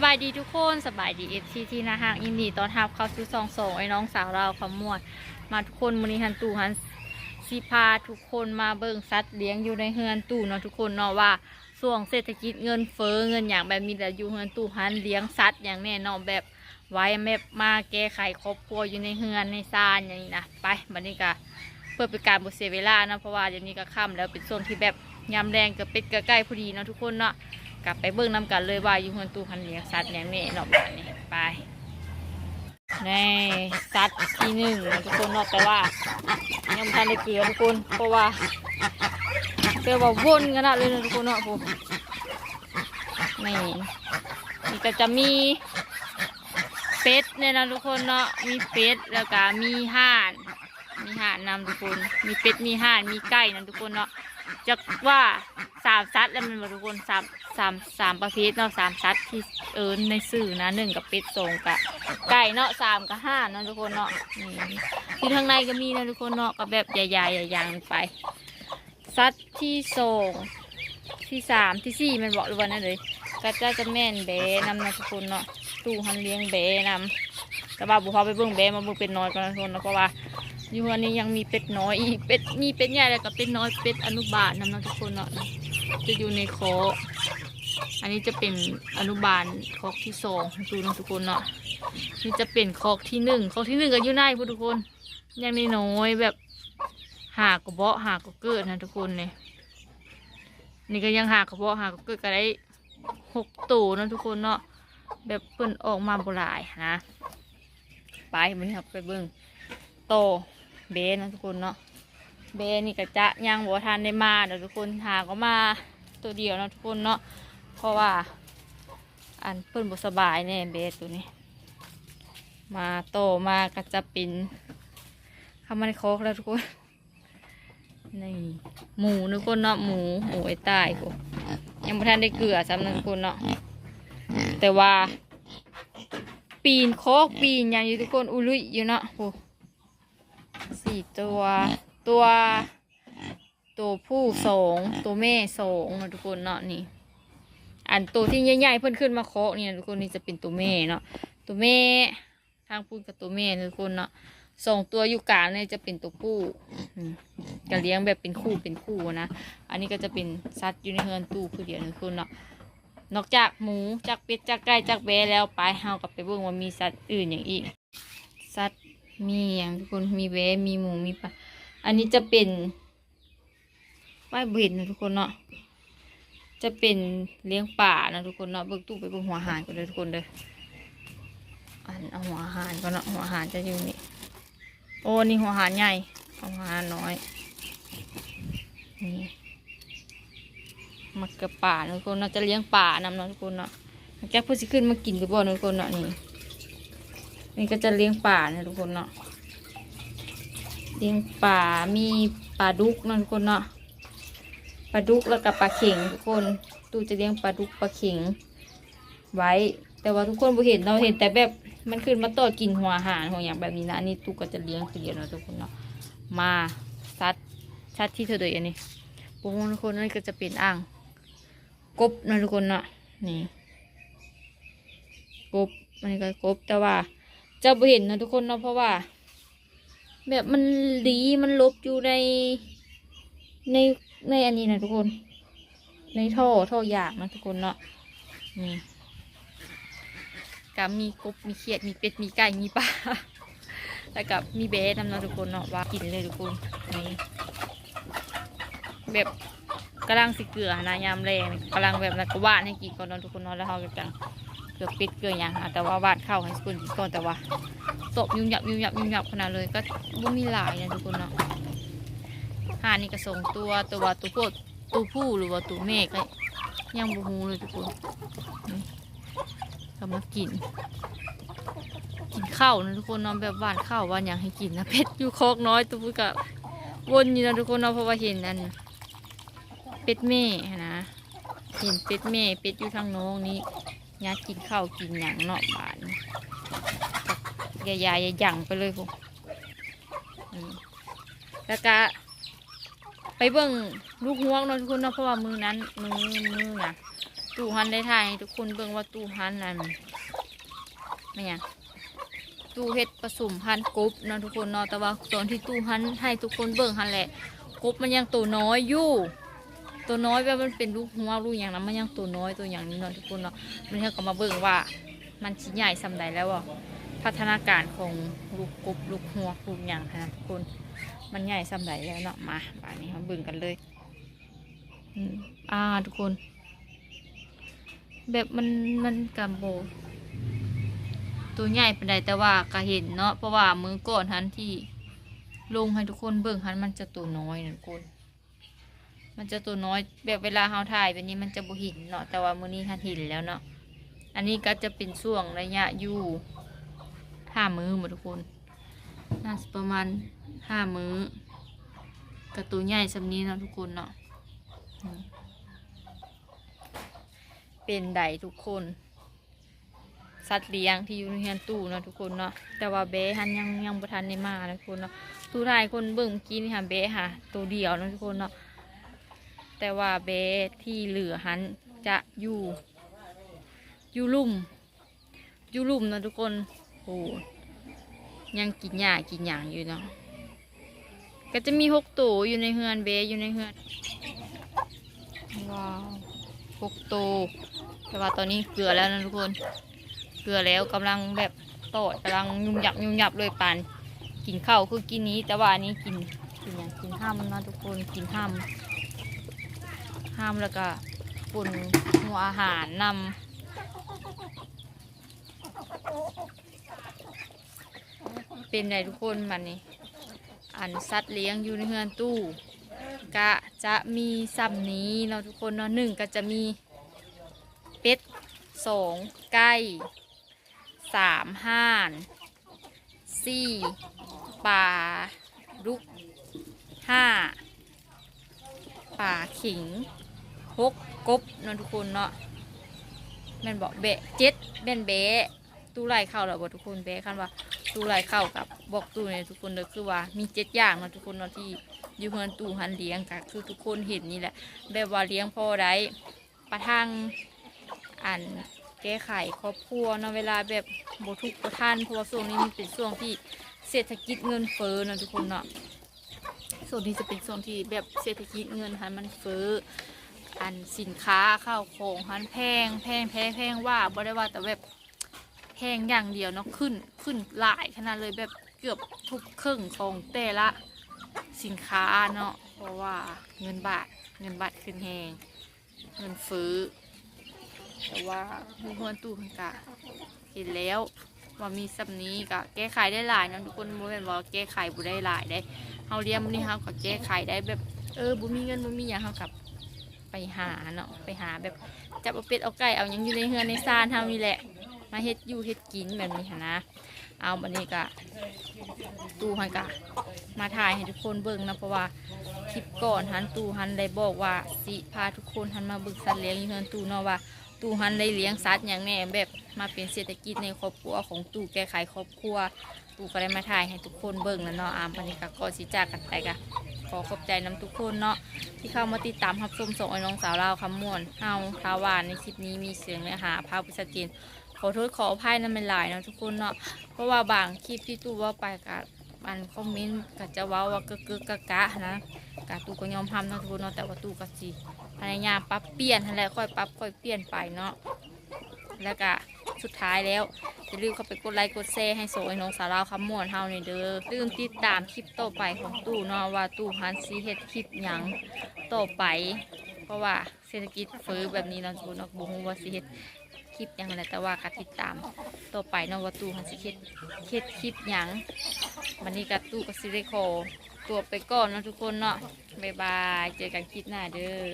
สบายดีทุกคนสบายดีเอฟซีที่นาหางยินดีตอนทับเข้าสู่ซองส่งไอ้น้องสาวเราขมวด มาทุกคนมือนี้ฮันตู่ฮันสิพาทุกคนมาเบิ่งสัตว์เลี้ยงอยู่ในเฮือนตู่เนาะทุกคนเนาะว่าส่วงเศรษฐกิจเงินเฟ้อเงินอย่างแบบมีแต่อยู่เฮือนตู่ฮันเลี้ยงสัตว์อย่างแน่นอนแบบไว้แมบมาแก้ไขครอบครัวอยู่ในเฮือนในซานอย่างนี้นะไปบัดนี้ก็เพื่อเป็นการบุเสียเวลานะเพราะว่าเดี๋ยวนี้ก็ค่ำแล้วเป็นช่วงที่แบบยามแรงกับเป็ดกับไก่พอดีเนาะทุกคนเนาะ กลับไปเบิ่งน้ำกันเลยว่าอยู่เฮือนตู้พันเลี้ยงสัตว์อย่างนี้นาะแบบนี้ไปในสัตว์ที่หนึ่งทุกคนเนาะแต่ว่ายังไม่ทันได้เกลือทุกคนเพราะว่าเจอว่าวนกันนะเลยนะทุกคนเนาะผมนี่นี่ก็จะมีเป็ดเนี่ยนะทุกคนเนาะมีเป็ดแล้วก็มีห่านมีห่านนำทุกคน มีเป็ดมีห่านมีไก่นะทุกคนเนาะจะว่า สามซัดแล้วมันบอกทุกคนสามสามสามประเภทเนาะสามซัดที่เอิญในสื่อนะหนึ่งกับเป็ดสองกับไก่เนาะสามกับห้าเนาะทุกคนเนาะนี่ที่ข้างในก็มีนะทุกคนเนาะก็แบบใหญ่ๆใหญ่ๆไปซัดที่สองที่สามที่สี่มันบอกเลยว่านั่นเลยก็จะจะแม่นแบนำนะทุกคนเนาะตู้หันเลี้ยงแบนำแต่ว่าบุพอไปเบิ่งแบมาเบิ่งเป็นน้อยกันนะทุกคนเนาะเพราะว่าอยู่วันนี้ยังมีเป็ดน้อยอีกเป็ดมีเป็ดใหญ่แล้วก็เป็ดน้อยเป็ดอนุบาลนำนะทุกคนเนาะ จะอยู่ในคออันนี้จะเป็นอนุบาลคอกที่สองดูนะทุกคนเนาะนี่จะเป็นคอกที่หนึ่งคอกที่หนึ่งก็อยู่ในพวกทุกคน ยังน้อยๆแบบหากระเบาะหากระเกิดนะทุกคนเนี่ยนี่ก็ยังหากระเบาะหากระเกิดก็ได้หกตัวนะทุกคนเนาะแบบเปิ่นออกมาบหลายนะไปมันครับไปเบิ่งโตเบสนะทุกคนเนาะ เบนี่ก็จะย่างบัวทานได้มาเดี๋ยวทุกคนหาก็มาตัวเดียวเนาะทุกคนเนาะเพราะว่า อันเพิ่นบุสบายแน่เบตัวนี้ มาโตมาก็จะเป็นข้ามันโคกแล้วทุกคนนี่หมูทุกคนเนาะหมูหมูไอ้ใต้กูยังไม่ทันได้เกลือซ้ำนะทุกคนเนาะแต่ว่า ปีนโคกปีนอย่างอยู่ทุกคนอุลุยอยู่เนาะโอ้สี่ตัว ตัวตัวผู้สองตัวแม่สองนะทุกคนเนาะนี่ อันตัวที่ใหญ่ๆเพิ่นขึ้นมาเคาะเนี่ยทุกคนนี่จะเป็นตัวแม่เนาะตัวแม่ทางพูดกับตัวแม่นะทุกคนเนาะสองตัวอยู่กลางเนี่ยจะเป็นตัวผู้อืมก็เลี้ยงแบบเป็นคู่เป็นคู่นะ อันนี้ก็จะเป็นสัตว์อยู่ในเฮือนตู้คือเดียวนะทุกคนเนาะ นอกจากหมูจากเป็ดจากไก่จากแบะแล้วไปเฮากับไปเบิ่งว่ามีสัตว์อื่นอย่างอีก สัตว์มีอย่างทุกคนมีแวะมีหมูมีปลา อันนี้จะเป็นว่ายเบ็ดนะทุกคนเนาะ จะเป็นเลี้ยงป่านะทุกคนเนาะ เบิกตู้ไปเบิกหัวหารกันเลยทุกคนเลยอันเอาหัวหารก่อนเนาะ หัวหารจะอยู่นี่ โอ้นี่หัวหารใหญ่ เอาหัวหารน้อย นี่มักกับป่านะทุกคนเนาะ จะเลี้ยงป่านำเนาะทุกคนเนาะแก๊กเพื่อสิขึ้นมากินหรือเปล่านะทุกคนเนาะนี่ นี่ก็จะเลี้ยงป่านะทุกคนเนาะ เลี้ยงป่ามีปลาดุกนะทุกคนเนาะปลาดุกแล้วกับปลาเข็งทุกคนตู้จะเลี้ยงปลาดุกปลาเข็งไว้ แต่ว่าทุกคนบ่เห็นเราเห็นแต่แบบมันขึ้นมาต่อกินหัวอาหารหัวอย่างแบบนี้นะอันนี้ตู้ก็จะเลี้ยงคือเดียวนะทุกคนเนาะมาซัดซัดที่เธอเดยอันนี้ปุ๊บทุกคนนั่นก็จะเป็นอ่างกบนะทุกคนเนาะนี่กบมันก็กบแต่ว่าจ้าบ่เห็นนะทุกคนเนาะเพราะว่า แบบมันดีมันลบอยู่ในในในอันนี้นะทุกคน ในท่อท่อยากนะทุกคนเนาะนี่กับมีกบมีเขียดมีเป็ดมีไก่มีปลาแล้วกับมีเบสนำเนาะทุกคนเนาะว่ากินเลยทุกคนนี่แบบกำลังสิเกลือนะยามแรงกำลังแบบนักว่านให้กินก่อนนาะทุกคนเนาะแล้วเขาก็จังเกือบปิดเกลืออย่างแต่ว่าบาดเข้าให้สกุลกินก่อนแต่ว่า ตบยุ่งยับยุ่งยับยุ่งยับขนาดเลยก็บ่มีหลายนะทุกคนเนาะหานี่ก็ส่งตัวตัวตัวผู้ตัวผู้หรือว่าตัวแม่ก็ยังบ่ฮู้เลยทุกคนนี่ก็มากิน กินข้าวนะทุกคนเนาะแบบหวานข้าวหวานอย่างให้กินนะเพชรอยู่คอกน้อยตัวผู้ก็วนอยู่นะทุกคนเนาะเพราะว่าเห็นอันเป็ดแม่นะเห็นเป็ดแม่เป็ดอยู่ทางโน้องนี้ยากินข้าวกินอย่างเนาะบาน ยายายหยั่งไปเลยพวกแล้วก็ไปเบิ่งลูกห่วงเนาะทุกคนเนาะเพราะว่ามือนั้นมือมือนะตู้ฮันได้ถ่ายทุกคนเบิ่งว่าตู้ฮันนั่นไม่ยังตู้เฮ็ดผสมพันธุ์กบเนาะทุกคนเนาะแต่ว่าตอนที่ตู้ฮันให้ทุกคนเบิ่งฮันแหละกบมันยังตัวน้อยอยู่ตัวน้อยแบบมันเป็นลูกหัวลูกอย่างนั้นมันยังตัวน้อยตัวอย่างนี้เนาะทุกคนเนาะมันเท่ากับมาเบิ่งว่า มันชิ้นใหญ่สำใดแล้วอะ พัฒนาการของลูกกบลูกหัวลูกอย่างนะทุกคนมันใหญ่สำใดแล้วเนาะมาป่านนี้มาบิ่งกันเลยอืมอ่าทุกคน แบบมันมันกับโบ ตัวใหญ่เป็นไดแต่ว่าก็เห็นเนาะเพราะว่ามือก่อนทันที่ลงให้ทุกคนเบิ่งทันมันจะตัวน้อยนะทุกคน มันจะตัวน้อยแบบเวลาเฮาถ่ายแบบนี้มันจะบ่หินเนาะแต่ว่ามื้อนี้ทันห็นแล้วเนาะ อันนี้ก็จะเป็นช่วงระยะอยู่ ห้ามือหมดทุกคน น่าจะประมาณห้ามือกับตัวใหญ่สำนี้เนาะทุกคนเนาะเป็นไดทุกคนสัตว์เลี้ยงที่อยู่ในเฮือนตู้เนาะทุกคนเนาะแต่ว่าเบะหันยังยังประทันในมานะทุกคนเนาะตู้ทายคนเบิ่งเมื่อกี้นี่ค่ะเบะค่ะ ตัวเดียวนะทุกคนเนาะแต่ว่าเบะที่เหลือหันจะอยู่อยู่ลุ่มอยู่ลุ่มนะทุกคน้ยังกินหญ้ากินหยางอยู่เนาะก็จะมีหกตัวอยู่ในเฮือนเบอยู่ในเฮือนว้าวหกตัวแต่ว่าตอนนี้เกลือแล้วนะทุกคน เกลือแล้วกำลังแบบโตดกำลังยุ่มหยับยุ่มหยับเลยปานกินข้าวคือกินนี้ แต่ว่าอันนี้กินกินอย่างกินห้ามนะทุกคนกินห้ามห้ามแล้วก็ปุ่นหัวอาหารนำ เป็นไงทุกคนมันนี่อันสัตว์เลี้ยงอยู่ในเฮือนตู้ก็จะมีซ้ำนี้เนาะทุกคนเนาะหนึ่งก็จะมีเป็ดสองไก่สามห่านสี่ปลาดุกห้าปลาขิงหกกบเนาะทุกคนเนาะแม่นบอกเบะเจ็ดแม่นเบะ ตู้ไล่เข้าแล้วบทุกคนเบะคันว่าตู้ไล่เข้ากับบอกตู้เนี่ยทุกคนเลยคือว่ามีเจ็ดอย่างนะทุกคนเนาะที่อยู่เฮือนตู้หันเลี้ยงก็คือทุกคนเห็นนี่แหละแบบว่าเลี้ยงพอได้ประทังอันแก้ไขครอบครัวเนาะเวลาแบบบทุกข์บ่ท่านเพราะว่าช่วงนี้มันเป็นช่วงที่เศรษฐกิจเงินเฟ้อนะทุกคนเนาะช่วงนี้จะเป็นช่วงที่แบบเศรษฐกิจเงินหันมันเฟ้ออันสินค้าข้าวของหันแพงแพงแพงแพงว่าบ่ได้ว่าแต่แบบ แพงอย่างเดียวเนาะขึ้นขึ้นหลายขนาดเลยแบบเกือบทุกครึ่งของแต่ละสินค้าเนาะเพราะว่าเงินบาทเงินบาทขึ้นแหงเงินฟื้อ แต่ว่าผู้คนตู้เพิ่นกะเห็นแล้วว่ามีสับนี้กะแก้ไขได้หลายเนาะทุกคนบ่แม่นว่าแก้ไขบ่ได้หลายได้เฮาเรียนมื้อนี้เฮาก็แก้ไขได้แบบเออบ่มีเงินบ่มีหยังเฮากับไปหาเนาะไปหาแบบจับเอาเป็ดเอาไก่เอาหยังอยู่ในเฮือนในซานเฮานี่แหละ มาเฮ็ดอยู่เฮ็ดกินแบบนี้นะ เอาบัดนี้ก็ตู้หันกะมาถ่ายให้ทุกคนเบิ่งนะเพราะว่าคลิปก่อนฮันตูฮันได้บอกว่าสิพาทุกคนฮันมาเบึกสัตว์เลี้ยงอยู่เฮือนตูเนาะว่าตูฮันได้เลี้ยงสัตว์อย่างแน่แบบมาเป็นเศรษฐกิจในครอบครัวของตูแก้ไขครอบครัวตูก็ได้มาถ่ายให้ทุกคนเบิ่งแล้วเนาะอามปนิกาก็สิจากกันไปกะขอขอบใจน้ำทุกคนเนาะที่เข้ามาติดตามรับชมส่งไอ้น้องสาวเราคำม่วนเฮาทาวานในคลิปนี้มีเสียงเนื้อหาภาพชัดเจน ขอโทษขออภัยนั่นเป็นหลายเนาะทุกคนเนาะเพราะว่าบางคลิปที่ตูเว่าไปกะอันคอมเมนต์ก็จะว้าว่ากึกกึกกะกะนะกะตู้ก็ยอมทำนะทุกคนเนาะแต่ว่าตู้ก็สิพยายามปรับเปลี่ยนนั่นแหละค่อยปรับค่อยเปลี่ยนไปเนาะแล้วก็สุดท้ายแล้วอย่าลืมเข้าไปกดไลค์กดแชร์ให้โซไอ้น้องสาวเราวคำม่วนเฮาในเด้อลืมติดตามคลิปต่อไปของตู้เนาะว่าตู้ฮันซีเฮ็ดคลิปหยังต่อไป เพราะว่าเศรษฐกิจเฟ้อแบบนี้เนาะทุกคนเนาะบ่ฮู้ว่าสิเฮ็ด คลิปยังไงแต่ว่าก็ติดตามต่อไปน้องวัตู้ฮันสิเฮ็ดเฮ็ดคลิปยังวันนี้กับตู้กับซิลิโคตัวไปก่อนนะทุกคนเนาะบ๊ายบาย เจอกันคลิปหน้าเด้อ